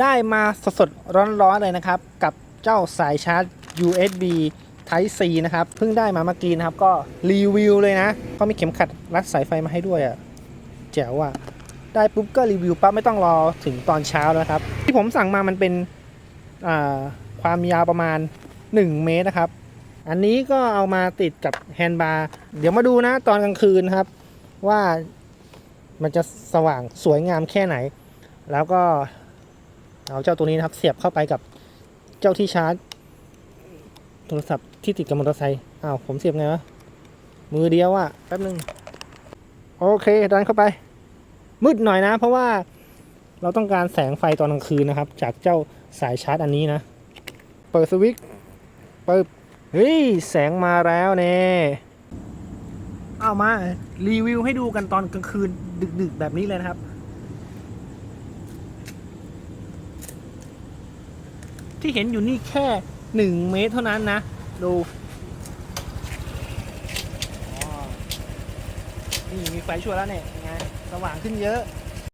ได้มาสดๆร้อนๆเลยนะครับ กับเจ้าสายชาร์จ USB Type C นะครับ เพิ่งได้มาเมื่อกี้นะครับ ก็รีวิวเลยนะ ก็มีเข็มขัดรัดสายไฟมาให้ด้วยอะ่ะแจ๋วอะ่ะได้ปุ๊บก็รีวิวปั๊บไม่ต้องรอถึงตอนเช้าแล้วครับ ที่ผมสั่งมามันเป็นความยาวประมาณ 1 เมตรนะครับ อันนี้ก็เอามาติดกับแฮนด์บาร์เดี๋ยวมาดูนะตอนกลางคืนครับ ว่ามันจะสว่างสวยงามแค่ไหน แล้วก็ เอาเจ้าตัวนี้นะครับ เสียบเข้าไปกับเจ้าที่ชาร์จ โทรศัพท์ที่ติดกับมอเตอร์ไซค์อ้าวผมเสียบไงวะมือเดียวอะแป๊บนึงโอเคดันเข้าไป มืดหน่อยนะ เพราะว่าเราต้องการแสงไฟตอนกลางคืนนะครับ จากเจ้าสายชาร์จอันนี้นะ เปิดสวิตช์เปิดเฮ้ย แสงมาแล้วเน่เอามา รีวิวให้ดูกันตอนกลางคืนดึกๆแบบนี้เลยนะครับ ที่เห็นอยู่นี่แค่หนึ่งเมตรเท่านั้นนะ ดูนี่มีไฟช่วยแล้วเนี่ยยังไงสว่างขึ้นเยอะ